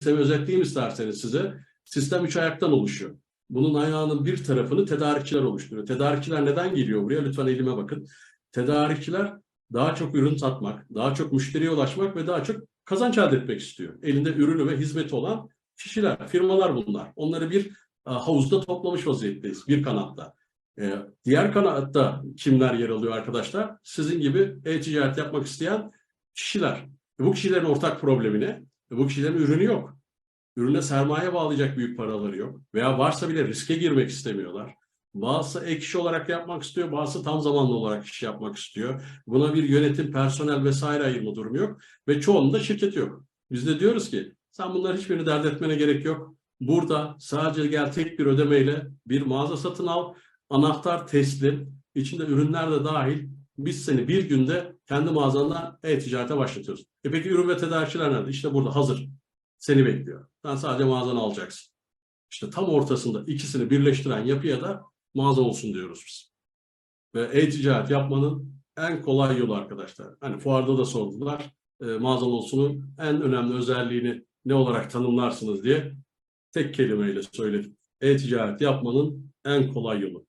sistemi özetleyeyim isterseniz size. Sistem üç ayaktan oluşuyor. Bunun ayağının bir tarafını tedarikçiler oluşturuyor. Tedarikçiler neden geliyor buraya? Lütfen elime bakın. Tedarikçiler daha çok ürün satmak, daha çok müşteriye ulaşmak ve daha çok kazanç elde etmek istiyor. Elinde ürünü ve hizmeti olan kişiler, firmalar bunlar. Onları bir e, havuzda toplamış vaziyetteyiz, bir kanatta. E, diğer kanatta kimler yer alıyor arkadaşlar? Sizin gibi e-ticaret yapmak isteyen kişiler. Bu kişilerin ortak problemi ne? Bu kişilerin ürünü yok. Ürüne sermaye bağlayacak büyük paraları yok. Veya varsa bile riske girmek istemiyorlar. Bazısı ek iş olarak yapmak istiyor, bazısı tam zamanlı olarak iş yapmak istiyor. Buna bir yönetim, personel vesaire ayırma durumu yok. Ve çoğunun şirket yok. Biz de diyoruz ki sen bunların hiçbirini dert etmene gerek yok. Burada sadece gel tek bir ödemeyle bir mağaza satın al, anahtar teslim, içinde ürünler de dahil biz seni bir günde kendi mağazandan e-ticarete başlatıyoruz. E peki ürün ve tedarikçiler nerede? İşte burada hazır. Seni bekliyor. Sen sadece mağazanı alacaksın. İşte tam ortasında ikisini birleştiren yapıya da mağaza olsun diyoruz biz. Ve e-ticaret yapmanın en kolay yolu arkadaşlar. Hani fuarda da sordular. E, mağaza olsunun en önemli özelliğini ne olarak tanımlarsınız diye tek kelimeyle söyledim. E-ticaret yapmanın en kolay yolu.